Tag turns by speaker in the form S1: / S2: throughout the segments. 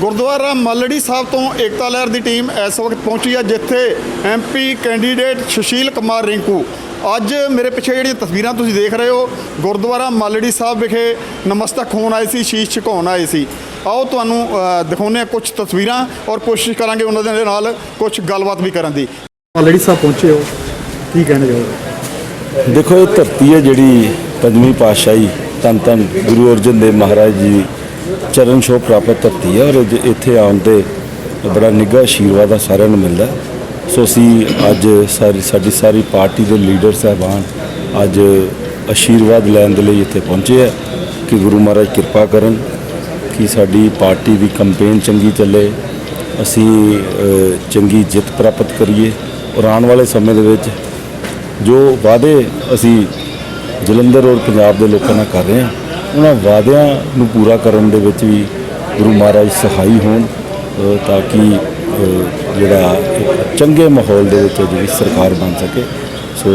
S1: ਗੁਰਦੁਆਰਾ ਮੱਲੜੀ ਸਾਹਿਬ ਤੋਂ ਏਕਤਾ ਲਹਿਰ ਦੀ ਟੀਮ ਇਸ ਵਕਤ ਪਹੁੰਚੀ ਹੈ ਜਿੱਥੇ ਐਮਪੀ ਕੈਂਡੀਡੇਟ ਸੁਸ਼ੀਲ ਕੁਮਾਰ ਰਿੰਕੂ। ਅੱਜ ਮੇਰੇ ਪਿੱਛੇ ਜਿਹੜੀਆਂ ਤਸਵੀਰਾਂ ਤੁਸੀਂ ਦੇਖ ਰਹੇ ਹੋ ਗੁਰਦੁਆਰਾ ਮੱਲੜੀ ਸਾਹਿਬ ਵਿਖੇ ਨਮਸਤਕ ਹੋਣ ਆਏ ਸੀ ਸ਼ੀਸ਼ ਝੁਕਾਉਣ ਆਏ ਸੀ। ਆਓ ਤੁਹਾਨੂੰ ਦਿਖਾਉਂਦੇ ਹਾਂ ਕੁਝ ਤਸਵੀਰਾਂ ਔਰ ਕੋਸ਼ਿਸ਼ ਕਰਾਂਗੇ ਉਹਨਾਂ ਦੇ ਨਾਲ ਕੁਝ ਗੱਲਬਾਤ ਵੀ ਕਰਨ ਦੀ।
S2: ਆਲਰੇਡੀ ਸਾਹਿਬ ਪਹੁੰਚੇ ਹੋ ਕੀ ਕਹਿਣਾ ਚਾਹੋਗੇ?
S3: ਦੇਖੋ ਇਹ ਧਰਤੀ ਹੈ ਜਿਹੜੀ ਪੰਜਵੀਂ ਪਾਤਸ਼ਾਹੀ ਧੰਨ ਧੰਨ ਗੁਰੂ ਅਰਜਨ ਦੇਵ ਮਹਾਰਾਜ ਜੀ ਚਰਨ ਸ਼ੋਭ ਪ੍ਰਾਪਤ ਧਰਤੀ ਹੈ ਔਰ ਇੱਥੇ ਆਉਣ ਤੇ ਬੜਾ ਨਿੱਘਾ ਆਸ਼ੀਰਵਾਦ ਆ ਸਾਰਿਆਂ ਨੂੰ ਮਿਲਦਾ। ਸੋ ਅਸੀਂ ਅੱਜ ਸਾਰੀ ਸਾਡੀ ਸਾਰੀ ਪਾਰਟੀ ਦੇ ਲੀਡਰ ਸਾਹਿਬਾਨ ਅੱਜ ਆਸ਼ੀਰਵਾਦ ਲੈਣ ਦੇ ਲਈ ਇੱਥੇ ਪਹੁੰਚੇ ਆ ਕਿ ਗੁਰੂ ਮਹਾਰਾਜ ਕਿਰਪਾ ਕਰਨ ਕਿ ਸਾਡੀ ਪਾਰਟੀ ਦੀ ਕੰਪੇਨ ਚੰਗੀ ਚੱਲੇ। ਅਸੀਂ ਚੰਗੀ ਜਿੱਤ ਪ੍ਰਾਪਤ ਕਰੀਏ ਔਰ ਆਉਣ ਵਾਲੇ ਸਮੇਂ ਦੇ ਵਿੱਚ ਜੋ ਵਾਅਦੇ ਅਸੀਂ ਜਲੰਧਰ ਔਰ ਪੰਜਾਬ ਦੇ ਲੋਕਾਂ ਨਾਲ ਕਰ ਰਹੇ ਹਾਂ ਉਹਨਾਂ ਵਾਅਦਿਆਂ ਨੂੰ ਪੂਰਾ ਕਰਨ ਦੇ ਵਿੱਚ ਵੀ ਗੁਰੂ ਮਹਾਰਾਜ ਸਹਾਈ ਹੋਣ ਤਾਂ ਕਿ ਜਿਹੜਾ ਚੰਗੇ ਮਾਹੌਲ ਦੇ ਵਿੱਚ ਜਿਹੜੀ ਸਰਕਾਰ ਬਣ ਸਕੇ। ਸੋ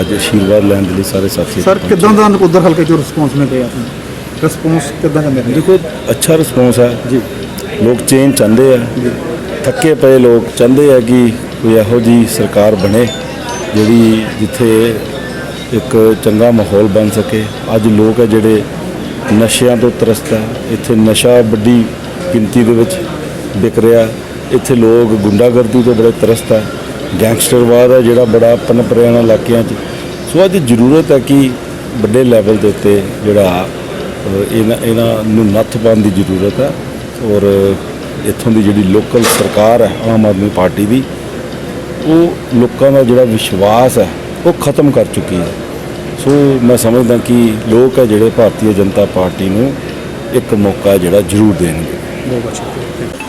S3: ਅੱਜ ਆਸ਼ੀਰਵਾਦ ਲੈਣ ਦੇ ਲਈ ਸਾਰੇ ਸਾਥੀ
S2: ਸਰ। ਕਿਦਾਂ ਦਾ ਨਕੋਦਰ ਹਲਕੇ ਚੋਂ ਰਿਸਪੌਂਸ ਮਿਲ ਰਿਹਾ ਤੁਹਾਨੂੰ? ਰਿਸਪੌਂਸ ਕਿਦਾਂ ਦਾ ਮਿਲ ਰਿਹਾ?
S3: ਦੇਖੋ ਅੱਛਾ ਰਿਸਪੌਂਸ ਹੈ। ਜੀ। ਲੋਕ ਚੇਂਜ ਚਾਹੁੰਦੇ ਆ। ਥੱਕੇ ਪਏ ਲੋਕ ਚਾਹੁੰਦੇ ਆ ਕਿ ਕੋਈ ਇਹੋ ਜੀ ਸਰਕਾਰ ਬਣੇ ਜਿਹੜੀ ਜਿੱਥੇ ਇੱਕ ਚੰਗਾ ਮਾਹੌਲ ਬਣ ਸਕੇ। ਅੱਜ ਲੋਕ ਆ ਜਿਹੜੇ ਨਸ਼ਿਆਂ ਤੋਂ ਤਰਸਤ ਹੈ। ਇੱਥੇ ਨਸ਼ਾ ਵੱਡੀ ਗਿਣਤੀ ਦੇ ਵਿੱਚ ਵਿਕ ਰਿਹਾ ਇੱਥੇ ਲੋਕ ਗੁੰਡਾਗਰਦੀ ਤੋਂ ਬੜੇ ਤਰਸਤ ਹੈ। ਗੈਂਗਸਟਰਵਾਦ ਹੈ ਜਿਹੜਾ ਬੜਾ ਪਨਪ ਰਿਹਾ ਇਹਨਾਂ ਇਲਾਕਿਆਂ 'ਚ। ਸੋ ਅੱਜ ਜ਼ਰੂਰਤ ਹੈ ਕਿ ਵੱਡੇ ਲੈਵਲ ਦੇ ਉੱਤੇ ਜਿਹੜਾ ਇਹਨਾਂ ਇਹਨਾਂ ਨੂੰ ਨੱਥ ਪਾਉਣ ਦੀ ਜ਼ਰੂਰਤ ਹੈ। ਔਰ ਇੱਥੋਂ ਦੀ ਜਿਹੜੀ ਲੋਕਲ ਸਰਕਾਰ ਹੈ, ਆਮ ਆਦਮੀ ਪਾਰਟੀ ਦੀ, ਉਹ ਲੋਕਾਂ ਦਾ ਜਿਹੜਾ ਵਿਸ਼ਵਾਸ ਹੈ, ਉਹ ਖਤਮ ਕਰ ਚੁੱਕੀ ਹੈ। ਸੋ ਮੈਂ ਸਮਝਦਾ ਕਿ ਲੋਕ ਹੈ ਜਿਹੜੇ ਭਾਰਤੀ ਜਨਤਾ ਪਾਰਟੀ ਨੂੰ ਇੱਕ ਮੌਕਾ ਜਿਹੜਾ ਜ਼ਰੂਰ ਦੇਣਗੇ।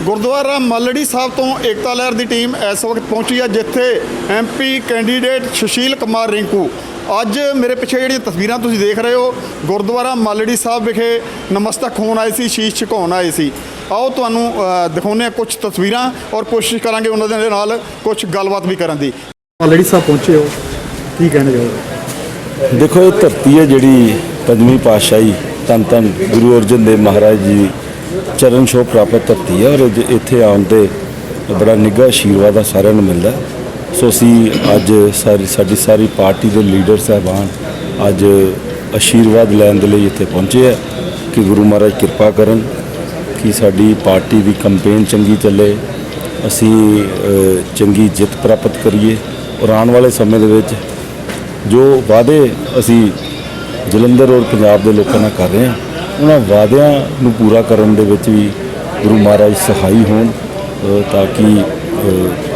S1: ਗੁਰਦੁਆਰਾ ਮੱਲੜੀ ਸਾਹਿਬ ਤੋਂ ਏਕਤਾ ਲਹਿਰ ਦੀ ਟੀਮ ਇਸ ਵਕਤ ਪਹੁੰਚੀ ਹੈ ਜਿੱਥੇ ਐਮਪੀ ਕੈਂਡੀਡੇਟ ਸੁਸ਼ੀਲ ਕੁਮਾਰ ਰਿੰਕੂ। ਅੱਜ ਮੇਰੇ ਪਿੱਛੇ ਜਿਹੜੀਆਂ ਤਸਵੀਰਾਂ ਤੁਸੀਂ ਦੇਖ ਰਹੇ ਹੋ ਗੁਰਦੁਆਰਾ ਮੱਲੜੀ ਸਾਹਿਬ ਵਿਖੇ ਨਮਸਤਕ ਹੋਣ ਆਏ ਸੀ ਸ਼ੀਸ਼ ਝੁਕਾਉਣ ਆਏ ਸੀ। ਆਓ ਤੁਹਾਨੂੰ ਦਿਖਾਉਂਦੇ ਹਾਂ ਕੁਝ ਤਸਵੀਰਾਂ ਔਰ ਕੋਸ਼ਿਸ਼ ਕਰਾਂਗੇ ਉਹਨਾਂ ਦੇ ਨਾਲ ਕੁਝ ਗੱਲਬਾਤ ਵੀ ਕਰਨ ਦੀ।
S2: ਆਲਰੇਡੀ ਸਾਹਿਬ ਪਹੁੰਚੇ ਹੋ ਕੀ ਕਹਿਣਾ ਚਾਹੋਗੇ?
S3: ਦੇਖੋ, ਇਹ ਧਰਤੀ ਹੈ ਜਿਹੜੀ ਪੰਜਵੀਂ ਪਾਤਸ਼ਾਹੀ ਧੰਨ ਧੰਨ ਗੁਰੂ ਅਰਜਨ ਦੇਵ ਮਹਾਰਾਜ ਜੀ ਚਰਨ ਛੋਹ ਪ੍ਰਾਪਤ ਧਰਤੀ ਹੈ ਔਰ ਇੱਥੇ ਆਉਣ ਤੇ ਬੜਾ ਨਿੱਘਾ ਆਸ਼ੀਰਵਾਦ ਆ, ਸਾਰਿਆਂ ਨੂੰ ਮਿਲਦਾ ਸੋ ਅਸੀਂ ਅੱਜ ਸਾਰੀ, ਸਾਡੀ ਸਾਰੀ ਪਾਰਟੀ ਦੇ ਲੀਡਰ ਸਾਹਿਬਾਨ ਅੱਜ ਆਸ਼ੀਰਵਾਦ ਲੈਣ ਦੇ ਲਈ ਇੱਥੇ ਪਹੁੰਚੇ ਆ ਕਿ ਗੁਰੂ ਮਹਾਰਾਜ ਕਿਰਪਾ ਕਰਨ ਕਿ ਸਾਡੀ ਪਾਰਟੀ ਦੀ ਕੰਪੇਨ ਚੰਗੀ ਚੱਲੇ, ਅਸੀਂ ਚੰਗੀ ਜਿੱਤ ਪ੍ਰਾਪਤ ਕਰੀਏ। ਔਰ ਆਉਣ ਵਾਲੇ ਸਮੇਂ ਦੇ ਵਿੱਚ ਜੋ ਵਾਅਦੇ ਅਸੀਂ ਜਲੰਧਰ ਔਰ ਪੰਜਾਬ ਦੇ ਲੋਕਾਂ ਨਾਲ ਕਰ ਰਹੇ ਹਾਂ ਉਹਨਾਂ ਵਾਅਦਿਆਂ ਨੂੰ ਪੂਰਾ ਕਰਨ ਦੇ ਵਿੱਚ ਵੀ ਗੁਰੂ ਮਹਾਰਾਜ ਸਹਾਈ ਹੋਣ ਤਾਂ ਕਿ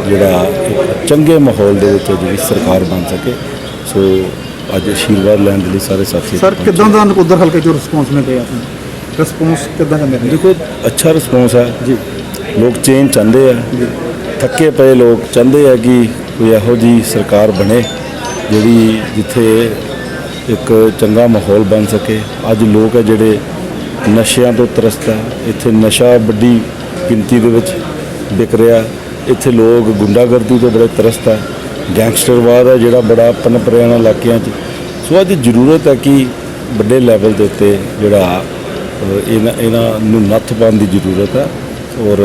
S3: ਜਿਹੜਾ ਚੰਗੇ ਮਾਹੌਲ ਦੇ ਵਿੱਚ ਜਿਹੜੀ ਸਰਕਾਰ ਬਣ ਸਕੇ। ਸੋ ਅੱਜ ਆਸ਼ੀਰਵਾਦ ਲੈਣ ਦੇ ਲਈ ਸਾਰੇ ਸਾਥੀ
S2: ਸਰ। ਕਿਦਾਂ ਦਾ ਨਕੋਦਰ ਹਲਕੇ ਚੋਂ ਰਿਸਪੌਂਸ ਮਿਲ ਰਿਹਾ ਤੁਹਾਨੂੰ? ਰਿਸਪੌਂਸ ਕਿਦਾਂ ਦਾ ਮਿਲ ਰਿਹਾ?
S3: ਦੇਖੋ ਅੱਛਾ ਰਿਸਪੌਂਸ ਹੈ। ਜੀ। ਲੋਕ ਚੇਂਜ ਚਾਹੁੰਦੇ ਆ। ਥੱਕੇ ਪਏ ਲੋਕ ਚਾਹੁੰਦੇ ਆ ਕਿ ਕੋਈ ਇਹੋ ਜੀ ਸਰਕਾਰ ਬਣੇ। ਜਿਹੜੀ ਜਿੱਥੇ ਇੱਕ ਚੰਗਾ ਮਾਹੌਲ ਬਣ ਸਕੇ। ਅੱਜ ਲੋਕ ਹੈ ਜਿਹੜੇ ਨਸ਼ਿਆਂ ਤੋਂ ਤਰਸਤ ਹੈ ਇੱਥੇ ਨਸ਼ਾ ਵੱਡੀ ਗਿਣਤੀ ਦੇ ਵਿੱਚ ਵਿਕ ਰਿਹਾ। ਇੱਥੇ ਲੋਕ ਗੁੰਡਾਗਰਦੀ ਤੋਂ ਬੜੇ ਤਰਸਤ ਹੈ ਗੈਂਗਸਟਰਵਾਦ ਹੈ ਜਿਹੜਾ ਬੜਾ ਪਨਪ ਰਿਹਾ ਇਹਨਾਂ ਇਲਾਕਿਆਂ 'ਚ। ਸੋ ਅੱਜ ਜ਼ਰੂਰਤ ਹੈ ਕਿ ਵੱਡੇ ਲੈਵਲ ਦੇ ਉੱਤੇ ਜਿਹੜਾ ਇਹਨਾਂ ਇਹਨਾਂ ਨੂੰ ਨੱਥ ਪਾਉਣ ਦੀ ਜ਼ਰੂਰਤ ਹੈ ਔਰ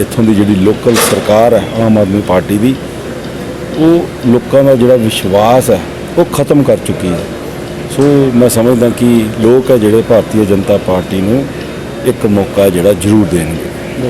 S3: ਇੱਥੋਂ ਦੀ ਜਿਹੜੀ ਲੋਕਲ ਸਰਕਾਰ ਹੈ ਆਮ ਆਦਮੀ ਪਾਰਟੀ ਦੀ ਉਹ ਲੋਕਾਂ ਦਾ ਜਿਹੜਾ ਵਿਸ਼ਵਾਸ ਹੈ, ਉਹ ਖਤਮ ਕਰ ਚੁੱਕੀ ਹੈ। ਸੋ ਮੈਂ ਸਮਝਦਾ ਕਿ ਲੋਕ ਹੈ, ਜਿਹੜੇ ਭਾਰਤੀ ਜਨਤਾ ਪਾਰਟੀ ਨੂੰ ਇੱਕ ਮੌਕਾ ਜਿਹੜਾ ਜ਼ਰੂਰ ਦੇਣਗੇ।